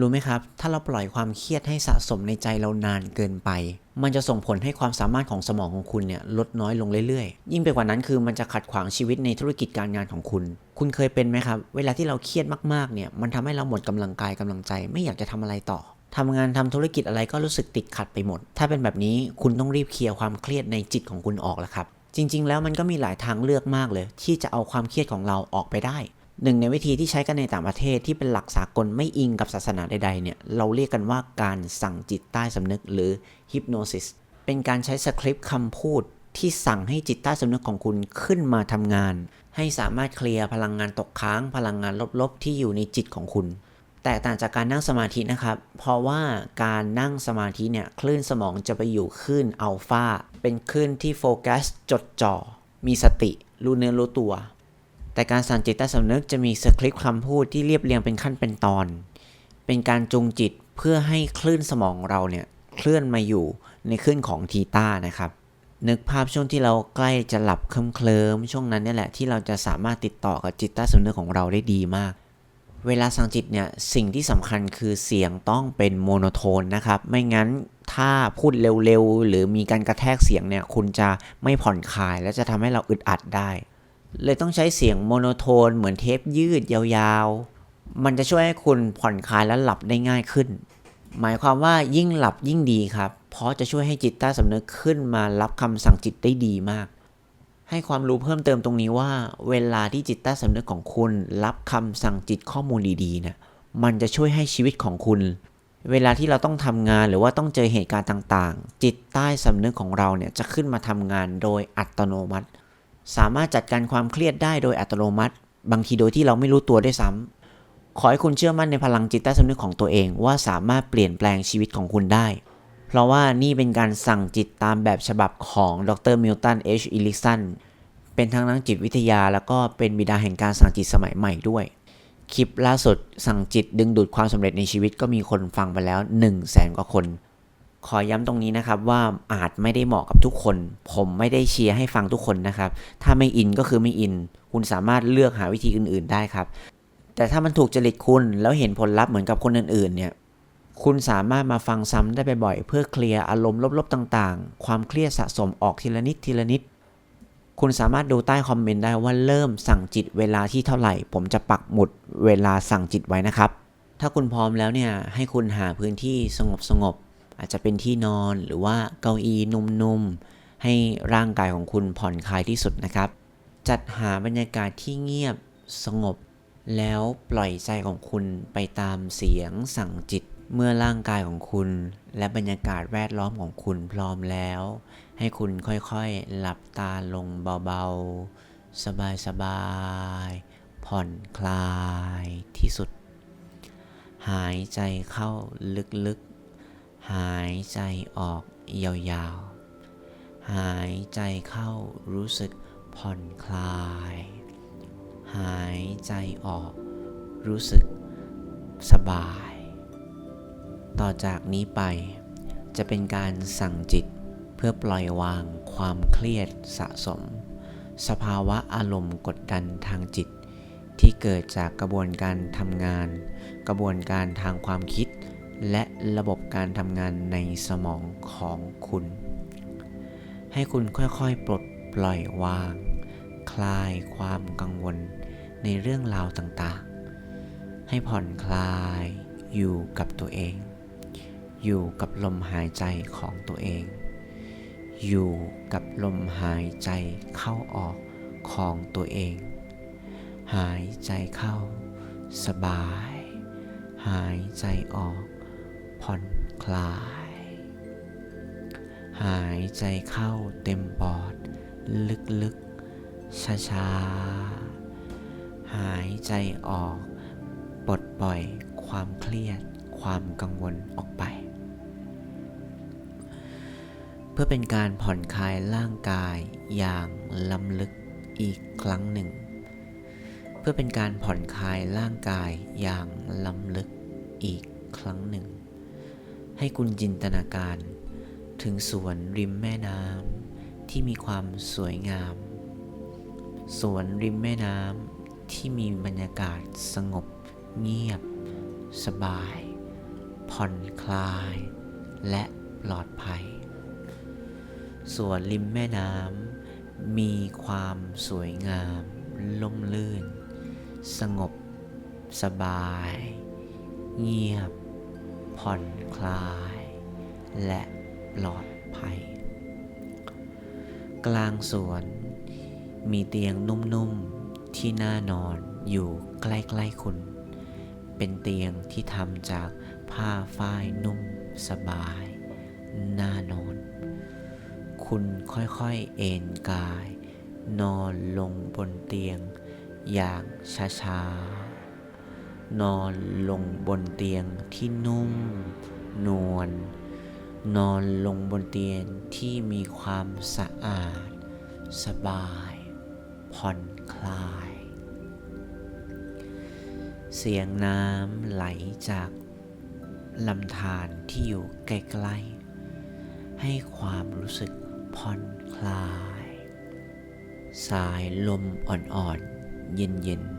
รู้ไหมครับ ถ้าเราปล่อยความเครียดให้สะสมในใจเรานานเกินไป มันจะส่งผลให้ความสามารถของสมองของคุณเนี่ยลดน้อยลงเรื่อยๆ ยิ่งไปกว่านั้นคือมันจะขัดขวางชีวิตในธุรกิจการงานของคุณ คุณเคยเป็นไหมครับ เวลาที่เราเครียดมากๆเนี่ย มันทำให้เราหมดกำลังกายกำลังใจ ไม่อยากจะทำอะไรต่อทำงานทำธุรกิจอะไรก็รู้สึกติดขัดไปหมด ถ้าเป็นแบบนี้คุณต้องรีบเคลียร์ความเครียดในจิตของคุณออกแล้วครับจริง ๆ แล้วมันก็มีหลายทางเลือกมากเลย ที่จะเอาความเครียดของเราออกไปได้ หนึ่งในวิธีที่ใช้กันในต่างประเทศที่เป็นหลักสากลไม่อิงกับศาสนาใดๆเนี่ยเราเรียกกันว่าการสั่งจิตใต้สำนึกหรือ hypnosis เป็นการใช้สคริปต์คำพูดที่สั่งให้จิตใต้สำนึกของคุณขึ้นมาทำงาน ให้สามารถเคลียร์พลังงานตกค้าง พลังงานลบๆ ที่อยู่ในจิตของคุณ แตกต่างจากการนั่งสมาธินะครับ เพราะว่าการนั่งสมาธิเนี่ยคลื่นสมองจะไปอยู่คลื่นอัลฟาเป็นคลื่นที่โฟกัสจดจ่อมีสติรู้เนื้อรู้ตัว แต่การสั่งจิตใต้สำนึกจะมีสคริปต์คำพูดที่เรียบเรียงเป็นขั้นเป็นตอน เป็นการจูงจิตเพื่อให้คลื่นสมองเราเนี่ยเคลื่อนมาอยู่ในคลื่นของทีต้านะครับ นึกภาพช่วงที่เราใกล้จะหลับเคลิ้มช่วงนั้นนี่แหละที่เราจะสามารถติดต่อกับจิตใต้สำนึกของเราได้ดีมาก เวลาสั่งจิตเนี่ยสิ่งที่สำคัญคือเสียงต้องเป็นโมโนโทนนะครับ ไม่งั้นถ้าพูดเร็วๆ หรือมีการกระแทกเสียงเนี่ยคุณจะไม่ผ่อนคลาย และจะทำให้เราอึดอัดได้ เลยต้องใช้เสียงโมโนโทน เหมือนเทปยืดยาวๆ มันจะช่วยให้คุณผ่อนคลายและหลับได้ง่ายขึ้น หมายความว่ายิ่งหลับยิ่งดีครับ เพราะจะช่วยให้จิตใต้สำนึกขึ้นมารับคำสั่งจิตได้ดีมาก ให้ความรู้เพิ่มเติมตรงนี้ว่า เวลาที่จิตใต้สำนึกของคุณ รับคำสั่งจิตข้อมูลดีๆเนี่ยมันจะช่วยให้ชีวิตของคุณ เวลาที่เราต้องทำงานหรือว่าต้องเจอเหตุการณ์ต่างๆ จิตใต้สำนึกของเราเนี่ยจะขึ้นมาทำงานโดยอัตโนมัติ สามารถจัดการความเครียดได้โดยอัตโนมัติ บางทีโดยที่เราไม่รู้ตัวด้วยซ้ำขอให้คุณเชื่อมั่นในพลังจิตใต้สำนึกของตัวเองว่าสามารถเปลี่ยนแปลงชีวิตของคุณได้ เพราะว่านี่เป็นการสั่งจิตตามแบบฉบับของดรมิลตันเอชอิลิสันเป็นทั้งนักจิตวิทยาแล้วก็เป็นบิดาแห่งการสั่งจิตสมัยใหม่ด้วย คลิปล่าสุดสั่งจิตดึงดูดความสำเร็จในชีวิตก็มีคนฟังไปแล้ว1 0 0 0 0แสนกว่าคน ขอย้ำตรงนี้นะครับว่าอาจไม่ได้เหมาะกับทุกคน ผมไม่ได้เชียร์ให้ฟังทุกคนนะครับ ถ้าไม่อินก็คือไม่อิน คุณสามารถเลือกหาวิธีอื่น ๆได้ครับ แต่ถ้ามันถูกจริตคุณแล้วเห็นผลลัพธ์เหมือนกับคนอื่น ๆ เนี่ย คุณสามารถมาฟังซ้ำได้บ่อยๆ เพื่อเคลียร์อารมณ์ลบ ๆ ต่างๆ ความเครียดสะสมออกทีละนิดทีละนิด คุณสามารถดูใต้คอมเมนต์ได้ว่าเริ่มสั่งจิตเวลาที่เท่าไหร่ ผมจะปักหมุดเวลาสั่งจิตไว้นะครับ ถ้าคุณพร้อมแล้วเนี่ยให้คุณหาพื้นที่สงบๆ อาจจะเป็นที่นอนหรือว่าเก้าอี้นุ่มๆ ให้ร่างกายของคุณผ่อนคลายที่สุดนะครับ จัดหาบรรยากาศที่เงียบสงบ แล้วปล่อยใจของคุณไปตามเสียงสั่งจิตเมื่อร่างกายของคุณ และบรรยากาศแวดล้อมของคุณพร้อมแล้ว ให้คุณค่อยๆ หลับตาลงเบาๆ สบายๆ ผ่อนคลายที่สุด หายใจเข้าลึกๆ หายใจออกยาวๆ หายใจเข้ารู้สึกผ่อนคลาย หายใจออกรู้สึกสบาย ต่อจากนี้ไปจะเป็นการสั่งจิตเพื่อปล่อยวางความเครียดสะสม สภาวะอารมณ์กดดันทางจิต ที่เกิดจากกระบวนการทำงาน กระบวนการทางความคิด และระบบการทำงานในสมองของคุณ ให้คุณค่อยๆ ปลดปล่อยวาง คลายความกังวลในเรื่องราวต่างๆ ให้ผ่อนคลายอยู่กับตัวเอง อยู่กับลมหายใจของตัวเอง อยู่กับลมหายใจเข้าออกของตัวเอง หายใจเข้า สบาย หายใจออก ผ่อนคลาย หายใจเข้าเต็มปอด ลึกๆ ช้าๆ หายใจออก ปลดปล่อยความเครียด ความกังวลออกไป เพื่อเป็นการผ่อนคลายร่างกายอย่างล้ำลึกอีกครั้งหนึ่ง เพื่อเป็นการผ่อนคลายร่างกายอย่างล้ำลึกอีกครั้งหนึ่ง ให้คุณจินตนาการ ถึงสวนริมแม่น้ำที่มีความสวยงาม สวนริมแม่น้ำที่มีบรรยากาศสงบ เงียบ สบาย ผ่อนคลาย และปลอดภัย สวนริมแม่น้ำมีความสวยงาม ล่มลื่น สงบ สบาย เงียบ ผ่อนคลาย และปลอดภัย กลางสวน มีเตียงนุ่มๆที่น่านอนอยู่ใกล้ๆคุณ เป็นเตียงที่ทำจากผ้าฝ้ายนุ่มสบาย น่านอน คุณค่อยๆเอนกาย นอนลงบนเตียงอย่างช้าๆ นอนลงบนเตียงที่นุ่ม นวลนอนลงบนเตียงที่มีความสะอาด สบาย ผ่อนคลาย เสียงน้ำไหลจากลำธารที่อยู่ใกล้ๆ ให้ความรู้สึกผ่อนคลาย สายลมอ่อนๆ เย็นๆ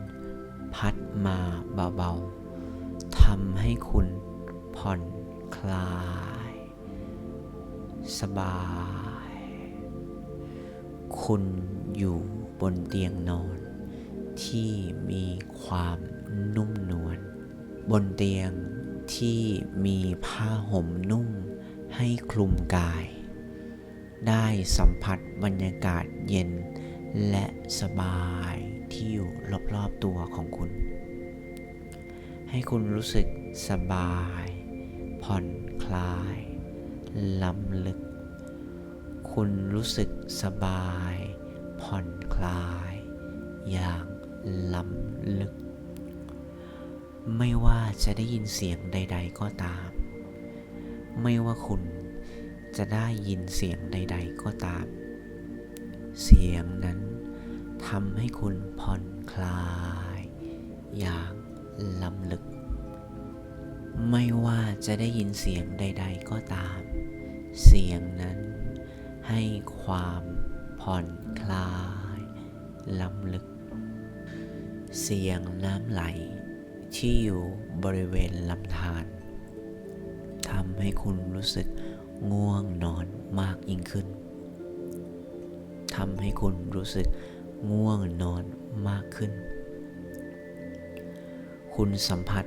มาเบาๆทำให้คุณผ่อนคลาย สบาย คุณอยู่บนเตียงนอน ที่มีความนุ่มนวลบนเตียงที่มีผ้าห่มนุ่มให้คลุมกาย ได้สัมผัสบรรยากาศเย็นและสบายที่อยู่รอบๆตัวของคุณ ให้คุณรู้สึกสบาย ผ่อนคลายล้ำลึก คุณรู้สึกสบาย ผ่อนคลาย อย่างล้ำลึก ไม่ว่าจะได้ยินเสียงใด ๆ ก็ตาม ไม่ว่าคุณจะได้ยินเสียงใด ๆ ก็ตาม เสียงนั้นทำให้คุณผ่อนคลาย อย่าง ล้ำลึก ไม่ว่าจะได้ยินเสียงใด ๆ ก็ตาม เสียงนั้นให้ความผ่อนคลาย ล้ำลึก เสียงน้ำไหล ที่อยู่บริเวณลำธารทำให้คุณรู้สึกง่วงนอนมากยิ่งขึ้น ทำให้คุณรู้สึกง่วงนอนมากขึ้น คุณสัมผัส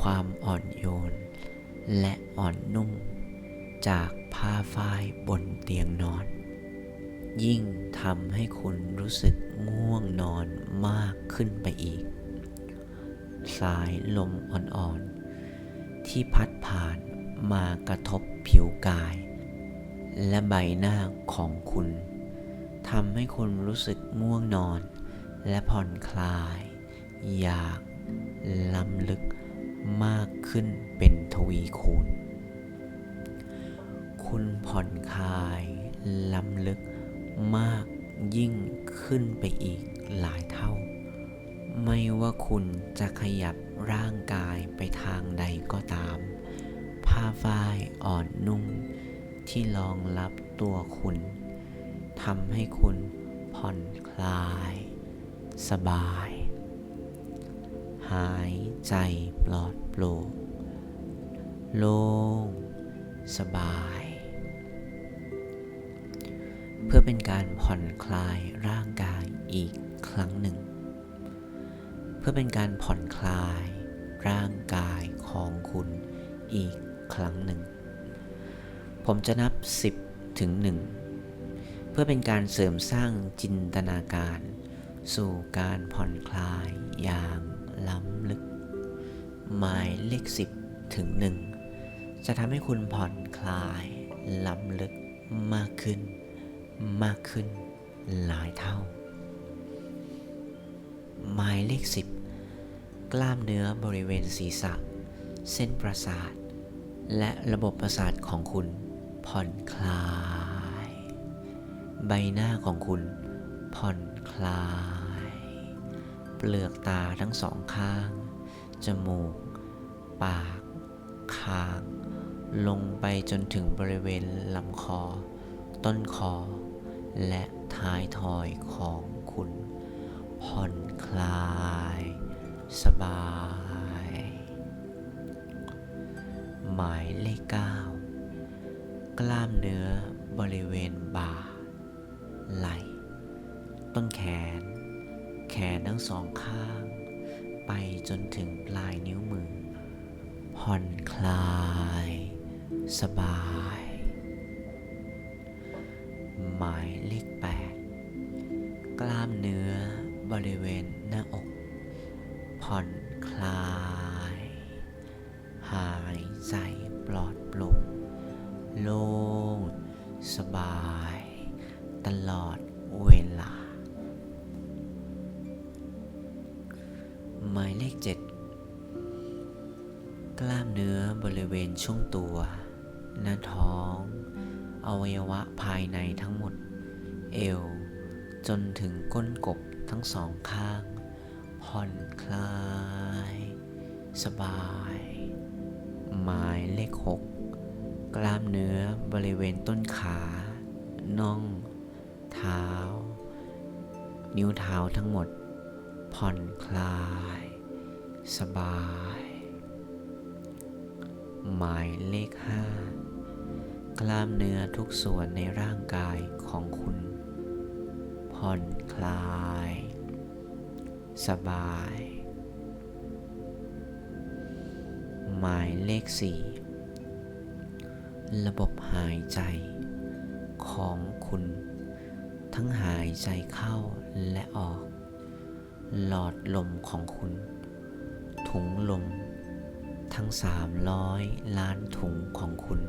ความอ่อนโยน และอ่อนนุ่ม จากผ้าฝ้ายบนเตียงนอน ยิ่งทำให้คุณรู้สึกง่วงนอนมากขึ้นไปอีก สายลมอ่อนๆ ที่พัดผ่านมากระทบผิวกาย และใบหน้าของคุณทำให้คุณรู้สึกง่วงนอน และผ่อนคลาย อยาก ล้ำลึกมากขึ้นเป็นทวีคูณ คุณผ่อนคลายล้ำลึกมากยิ่งขึ้นไปอีกหลายเท่า ไม่ว่าคุณจะขยับร่างกายไปทางใดก็ตาม ผ้าฝ้ายอ่อนนุ่ม ที่รองรับตัวคุณทำให้คุณผ่อนคลาย สบาย หายใจปลอดโปร่งโล่งสบาย เพื่อเป็นการผ่อนคลายร่างกายอีกครั้งหนึ่ง เพื่อเป็นการผ่อนคลายร่างกายของคุณอีกครั้งหนึ่ง ผมจะนับ 10 ถึง 1 เพื่อเป็นการเสริมสร้างจินตนาการ สู่การผ่อนคลายอย่าง ล้ำลึก หมายเลข10ถึง1จะทำให้คุณผ่อนคลายล้ำลึกมากขึ้น มากขึ้นหลายเท่า หมายเลข10กล้ามเนื้อบริเวณศีรษะ เส้นประสาท และระบบประสาทของคุณผ่อนคลาย ใบหน้าของคุณผ่อนคลาย ปลือกตาทั้งสองข้าง จมูก ปาก คาง ลงไปจนถึงบริเวณลำคอ ต้นคอ และท้ายทอยของคุณ ผ่อนคลาย สบาย หมายเลข9กล้ามเนื้อบริเวณบ่า ไหล่ ต้นแขน แขนทั้งสองข้าง ไปจนถึงปลายนิ้วมือ ผ่อนคลาย สบาย หมายเลข8กล้ามเนื้อบริเวณหน้าอก ผ่อนคลาย หายใจปลอดโปร่งโล่งสบาย ตลอดเวลา หมายเลข 7 กล้ามเนื้อบริเวณช่วงตัว หน้าท้อง อวัยวะภายในทั้งหมด เอว จนถึงก้นกบทั้งสองข้าง ผ่อนคลาย สบาย หมายเลข 6 กล้ามเนื้อบริเวณต้นขา น่อง เท้า นิ้วเท้าทั้งหมด ผ่อนคลาย สบาย หมายเลข5กล้ามเนื้อทุกส่วนในร่างกายของคุณ ผ่อนคลาย สบาย หมายเลข4ระบบหายใจของคุณ ทั้งหายใจเข้าและออก หลอดลมของคุณ ถุงลม ทั้ง 300 ล้านถุงของคุณ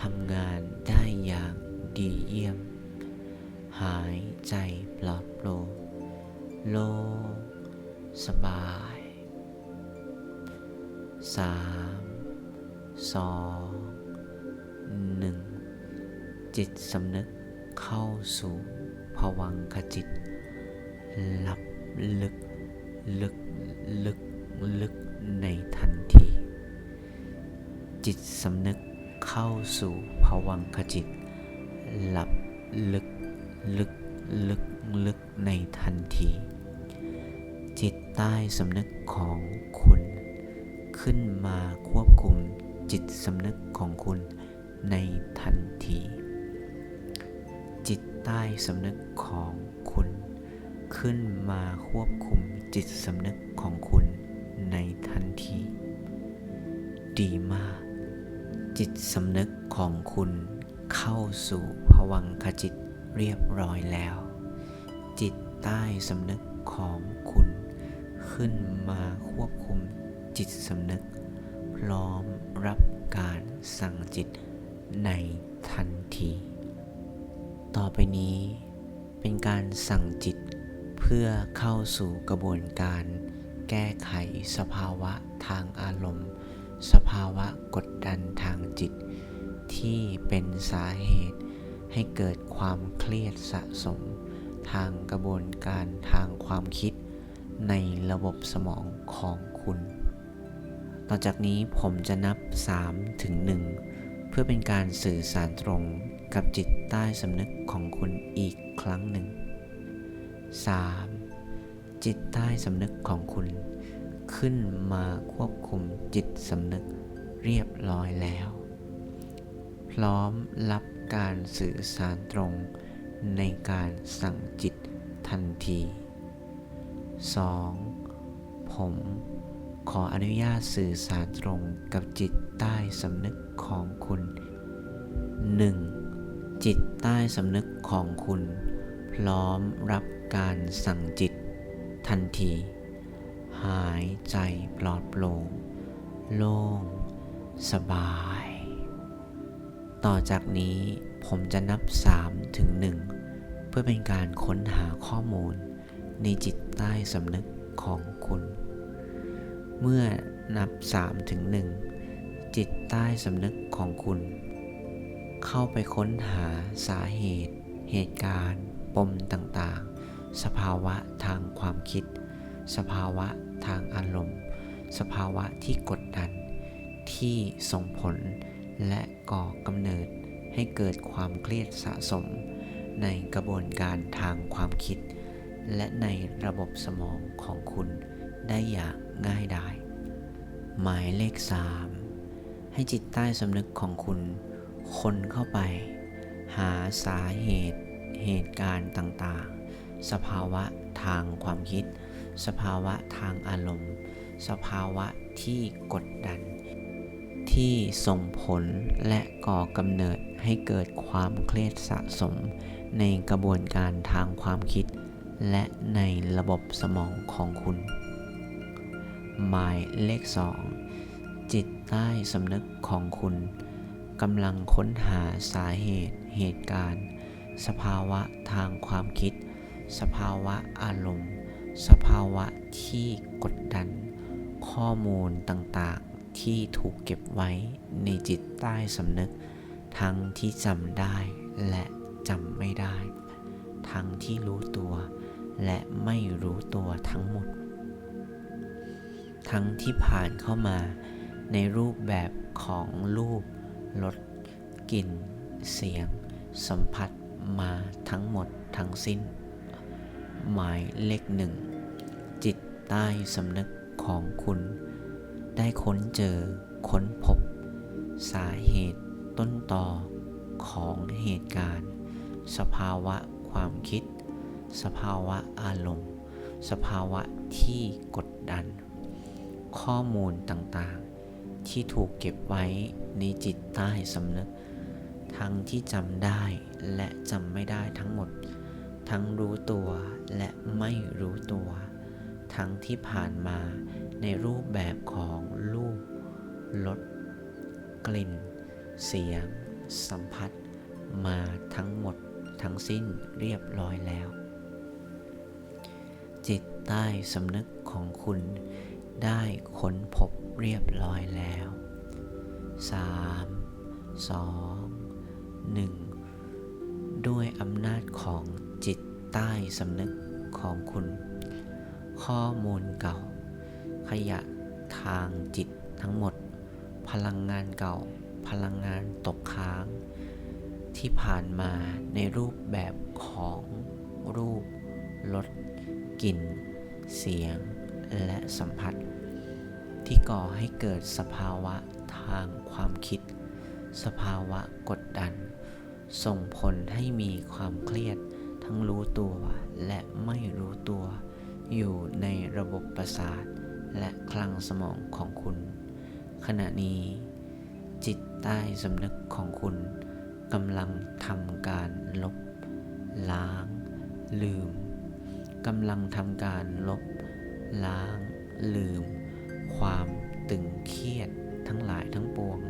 ทำงานได้อย่างดีเยี่ยม หายใจปลอดโปร่งโล่งสบายสามสองหนึ่งจิตสำนึกเข้าสู่ภวังคจิตหลับ ลึกลึกลึกลึกในทันที จิตสำนึกเข้าสู่ภวังคจิต หลับลึกลึกลึกลึกในทันที จิตใต้สำนึกของคุณ ขึ้นมาควบคุมจิตสำนึกของคุณในทันที จิตใต้สำนึกของ ขึ้นมาควบคุมจิตสำนึกของคุณในทันที ดีมาก จิตสำนึกของคุณเข้าสู่ภวังคจิตเรียบร้อยแล้ว จิตใต้สำนึกของคุณ ขึ้นมาควบคุมจิตสำนึก พร้อมรับการสั่งจิตในทันที ต่อไปนี้เป็นการสั่งจิต เพื่อเข้าสู่กระบวนการ แก้ไขสภาวะทางอารมณ์ สภาวะกดดันทางจิต ที่เป็นสาเหตุให้เกิดความเครียดสะสม ทางกระบวนการทางความคิด ในระบบสมองของคุณ ต่อจากนี้ผมจะนับ 3 ถึง 1 เพื่อเป็นการสื่อสารตรงกับจิตใต้สำนึกของคุณอีกครั้งหนึ่ง 3. จิตใต้สำนึกของคุณ ขึ้นมาควบคุมจิตสำนึกเรียบร้อยแล้ว พร้อมรับการสื่อสารตรงในการสั่งจิตทันที 2. ผมขออนุญาตสื่อสารตรงกับจิตใต้สำนึกของคุณ 1. จิตใต้สำนึกของคุณ พร้อมรับ การสั่งจิต ทันที หายใจปลอดโปร่ง โล่ง สบาย ต่อจากนี้ผมจะนับ 3 ถึง 1 เพื่อเป็นการค้นหาข้อมูล ในจิตใต้สำนึกของคุณ เมื่อนับ 3 ถึง 1 จิตใต้สำนึกของคุณ เข้าไปค้นหาสาเหตุ เหตุการณ์ ปมต่างๆ สภาวะทางความคิด สภาวะทางอารมณ์ สภาวะที่กดดัน ที่ส่งผลและก่อกำเนิดให้เกิดความเครียดสะสม ในกระบวนการทางความคิด และในระบบสมองของคุณได้อย่างง่ายดาย หมายเลข 3 ให้จิตใต้สำนึกของคุณค้นเข้าไป หาสาเหตุเหตุการณ์ต่าง สภาวะทางความคิด สภาวะทางอารมณ์ สภาวะที่กดดัน ที่ส่งผลและก่อกำเนิดให้เกิดความเครียดสะสม ในกระบวนการทางความคิด และในระบบสมองของคุณ หมายเลข 2 จิตใต้สำนึกของคุณกำลังค้นหาสาเหตุ เหตุการณ์ สภาวะทางความคิด สภาวะอารมณ์ สภาวะที่กดดัน ข้อมูลต่างๆที่ถูกเก็บไว้ในจิตใต้สำนึก ทั้งที่จำได้และจำไม่ได้ ทั้งที่รู้ตัว และไม่รู้ตัวทั้งหมด ทั้งที่ผ่านเข้ามาในรูปแบบของรูปรสกลิ่น เสียง สัมผัสมาทั้งหมดทั้งสิ้น หมายเลขหนึ่ง จิตใต้สำนึกของคุณ ได้ค้นเจอค้นพบ สาเหตุต้นต่อของเหตุการณ์ สภาวะความคิด สภาวะอารมณ์ สภาวะที่กดดัน ข้อมูลต่างๆ ที่ถูกเก็บไว้ในจิตใต้สำนึก ทั้งที่จำได้และจำไม่ได้ทั้งหมด ทั้งรู้ตัวและไม่รู้ตัว ทั้งที่ผ่านมาในรูปแบบของรูปรสกลิ่น เสียง สัมผัส มาทั้งหมดทั้งสิ้นเรียบร้อยแล้ว จิตใต้สำนึกของคุณได้ค้นพบเรียบร้อยแล้ว 3 2 1 ด้วยอำนาจของ จิตใต้สำนึกของคุณ ข้อมูลเก่า ขยะทางจิตทั้งหมด พลังงานเก่า พลังงานตกค้าง ที่ผ่านมาในรูปแบบของรูปรสกลิ่น เสียง และสัมผัส ที่ก่อให้เกิดสภาวะทางความคิด สภาวะกดดัน ส่งผลให้มีความเครียด ทั้งรู้ตัวและไม่รู้ตัว อยู่ในระบบประสาท และคลังสมองของคุณ ขณะนี้ จิตใต้สำนึกของคุณกำลังทำการลบ ล้าง ลืมกำลังทำการลบ ล้าง ลืม ความตึงเครียดทั้งหลายทั้งปวง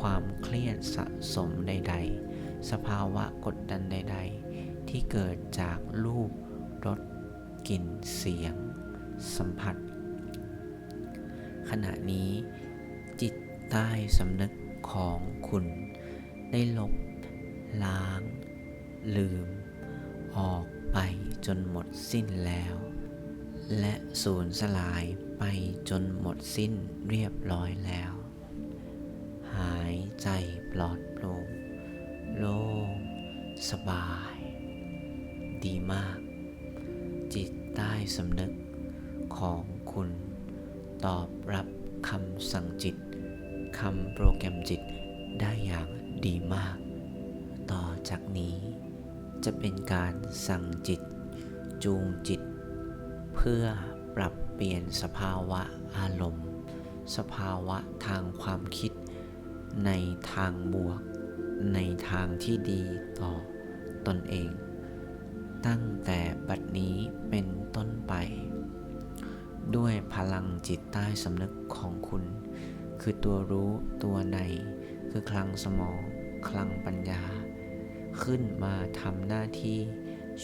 ความเครียดสะสมใด ๆ สภาวะกดดันใด ๆ ที่เกิดจากรูปรสกลิ่นเสียง สัมผัส ขณะนี้จิตใต้สำนึกของคุณ ได้ลบ ล้าง ลืม ออกไปจนหมดสิ้นแล้ว และสูญสลายไปจนหมดสิ้นเรียบร้อยแล้ว หายใจปลอดโปร่งโล่งสบาย ดีมาก จิตใต้สำนึกของคุณ ตอบรับคำสั่งจิตคำโปรแกรมจิตได้อย่างดีมาก ต่อจากนี้จะเป็นการสั่งจิต จูงจิต เพื่อปรับเปลี่ยนสภาวะอารมณ์ สภาวะทางความคิด ในทางบวก ในทางที่ดีต่อตนเอง ตั้งแต่บัดนี้เป็นต้นไป ด้วยพลังจิตใต้สำนึกของคุณ คือตัวรู้ตัวใน คือคลังสมอง คลังปัญญา ขึ้นมาทำหน้าที่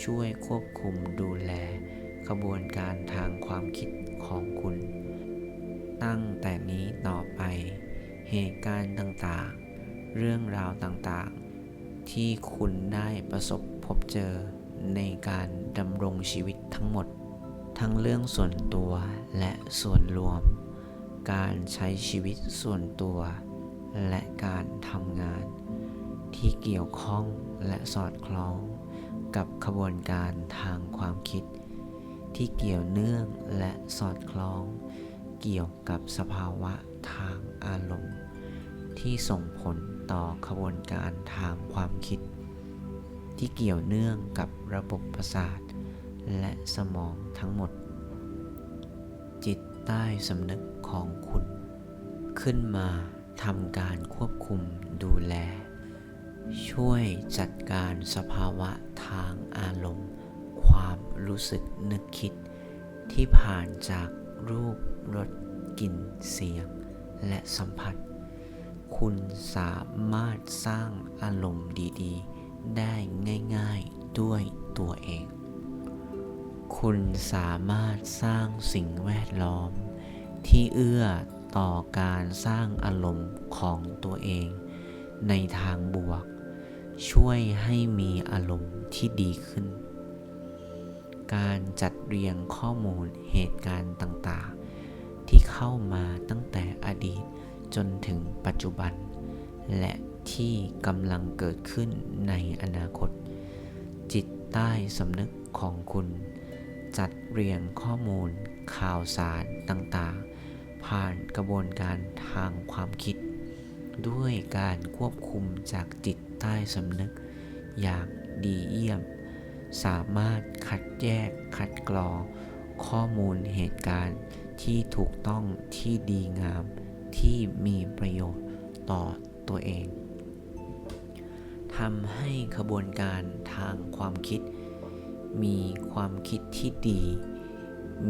ช่วยควบคุมดูแลกระบวนการทางความคิดของคุณ ตั้งแต่นี้ต่อไป เหตุการณ์ต่างๆ เรื่องราวต่างๆ ที่คุณได้ประสบพบเจอ ในการดำรงชีวิตทั้งหมด ทั้งเรื่องส่วนตัวและส่วนรวม การใช้ชีวิตส่วนตัว และการทำงาน ที่เกี่ยวข้องและสอดคล้อง กับขบวนการทางความคิด ที่เกี่ยวเนื่องและสอดคล้อง เกี่ยวกับสภาวะทางอารมณ์ ที่ส่งผลต่อขบวนการทางความคิด ที่เกี่ยวเนื่องกับระบบประสาท และสมองทั้งหมด จิตใต้สำนึกของคุณ ขึ้นมาทำการควบคุมดูแล ช่วยจัดการสภาวะทางอารมณ์ ความรู้สึกนึกคิด ที่ผ่านจากรูปรสกลิ่นเสียง และสัมผัส คุณสามารถสร้างอารมณ์ดี ๆ ได้ง่ายๆด้วยตัวเอง คุณสามารถสร้างสิ่งแวดล้อม ที่เอื้อต่อการสร้างอารมณ์ของตัวเอง ในทางบวก ช่วยให้มีอารมณ์ที่ดีขึ้น การจัดเรียงข้อมูลเหตุการณ์ต่างๆ ที่เข้ามาตั้งแต่อดีตจนถึงปัจจุบันและ ที่กำลังเกิดขึ้นในอนาคต จิตใต้สำนึกของคุณ จัดเรียงข้อมูล ข่าวสารต่างๆ ผ่านกระบวนการทางความคิด ด้วยการควบคุมจากจิตใต้สำนึก อย่างดีเยี่ยม สามารถคัดแยกคัดกรองข้อมูลเหตุการณ์ที่ถูกต้องที่ดีงามที่มีประโยชน์ต่อตัวเอง ทำให้ขบวนการทางความคิด มีความคิดที่ดี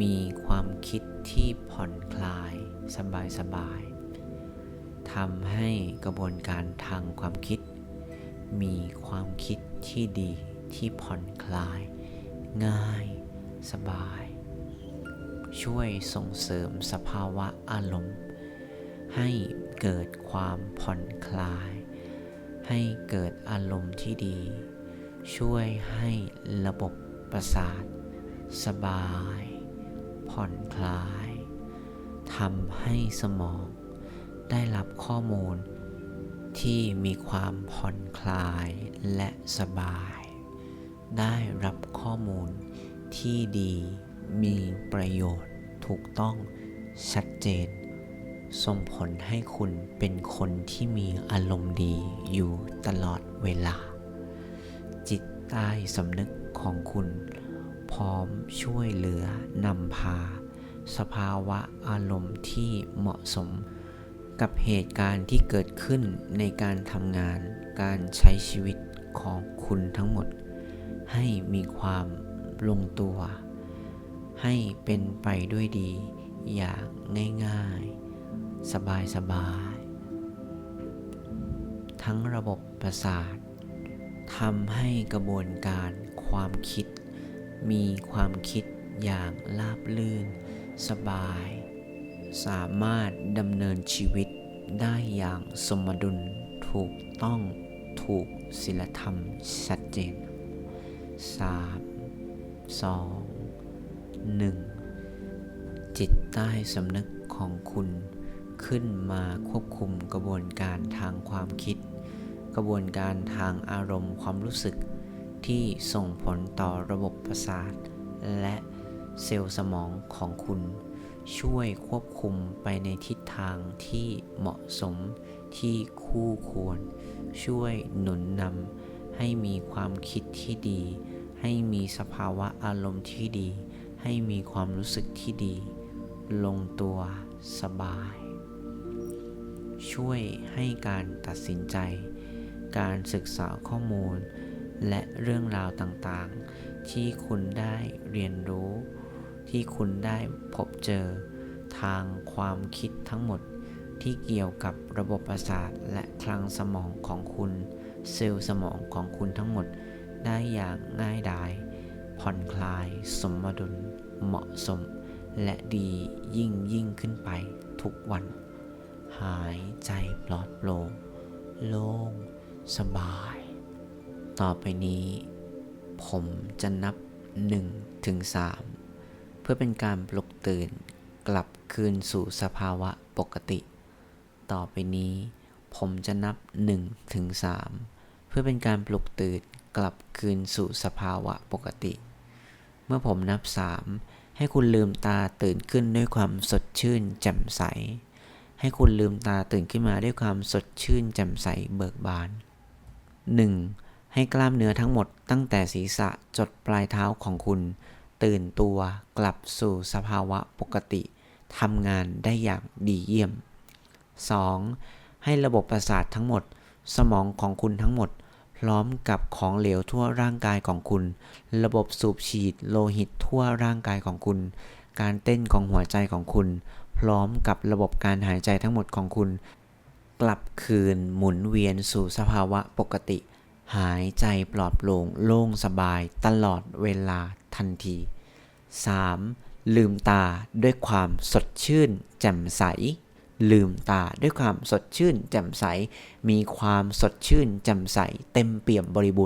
มีความคิดที่ผ่อนคลายสบายสบายทำให้กระบวนการทางความคิด มีความคิดที่ดีที่ผ่อนคลาย ง่าย สบาย ช่วยส่งเสริมสภาวะอารมณ์ ให้เกิดความผ่อนคลาย ให้เกิดอารมณ์ที่ดี ช่วยให้ระบบประสาท สบาย ผ่อนคลายทำให้สมองได้รับข้อมูล ที่มีความผ่อนคลายและสบาย ได้รับข้อมูลที่ดีมีประโยชน์ถูกต้องชัดเจน ส่งผลให้คุณเป็นคนที่มีอารมณ์ดีอยู่ตลอดเวลา จิตใต้สำนึกของคุณ พร้อมช่วยเหลือนำพา สภาวะอารมณ์ที่เหมาะสม กับเหตุการณ์ที่เกิดขึ้นในการทำงาน การใช้ชีวิตของคุณทั้งหมด ให้มีความลงตัว ให้เป็นไปด้วยดีอย่างง่าย ๆ สบายๆทั้งระบบประสาททำให้กระบวนการความคิด มีความคิดอย่างราบลื่น สบาย สามารถดำเนินชีวิตได้อย่างสมดุลถูกต้องถูกศีลธรรมชัดเจน3 2 1จิตใต้สำนึกของคุณ ขึ้นมาควบคุมกระบวนการทางความคิด กระบวนการทางอารมณ์ความรู้สึก ที่ส่งผลต่อระบบประสาท และเซลล์สมองของคุณ ช่วยควบคุมไปในทิศทางที่เหมาะสมที่คู่ควร ช่วยหนุนนำให้มีความคิดที่ดี ให้มีสภาวะอารมณ์ที่ดี ให้มีความรู้สึกที่ดี ลงตัวสบาย ช่วยให้การตัดสินใจ การศึกษาข้อมูล และเรื่องราวต่างๆ ที่คุณได้เรียนรู้ ที่คุณได้พบเจอ ทางความคิดทั้งหมดที่เกี่ยวกับระบบประสาทและคลังสมองของคุณ เซลล์สมองของคุณทั้งหมดได้อย่างง่ายดาย ผ่อนคลาย สมดุล เหมาะสม และดียิ่งยิ่งขึ้นไปทุกวัน หายใจปลอดโปร่งโล่งสบาย ต่อไปนี้ ผมจะนับ1ถึง3เพื่อเป็นการปลุกตื่นกลับคืนสู่สภาวะปกติ ต่อไปนี้ ผมจะนับ1ถึง3เพื่อเป็นการปลุกตื่นกลับคืนสู่สภาวะปกติ เมื่อผมนับ3ให้คุณลืมตาตื่นขึ้นด้วยความสดชื่นแจ่มใส ให้คุณลืมตาตื่นขึ้นมาด้วยความสดชื่นแจ่มใสเบิกบาน 1. ให้กล้ามเนื้อทั้งหมดตั้งแต่ศีรษะจดปลายเท้าของคุณ ตื่นตัวกลับสู่สภาวะปกติทำงานได้อย่างดีเยี่ยม 2. ให้ระบบประสาททั้งหมด สมองของคุณทั้งหมด พร้อมกับของเหลวทั่วร่างกายของคุณ ระบบสูบฉีดโลหิตทั่วร่างกายของคุณ การเต้นของหัวใจของคุณ ร้อมกับระบบการหายใจทั้งหมดของคุณ กลับคืนหมุนเวียนสู่สภาวะปกติ หายใจปลอดโปร่งโล่งสบายตลอดเวลาทันที 3. ลืมตาด้วยความสดชื่น แจ่มใส ลืมตาด้วยความสดชื่น แจ่มใส มีความสดชื่น แจ่มใส เต็มเปี่ยมบริบูรณ์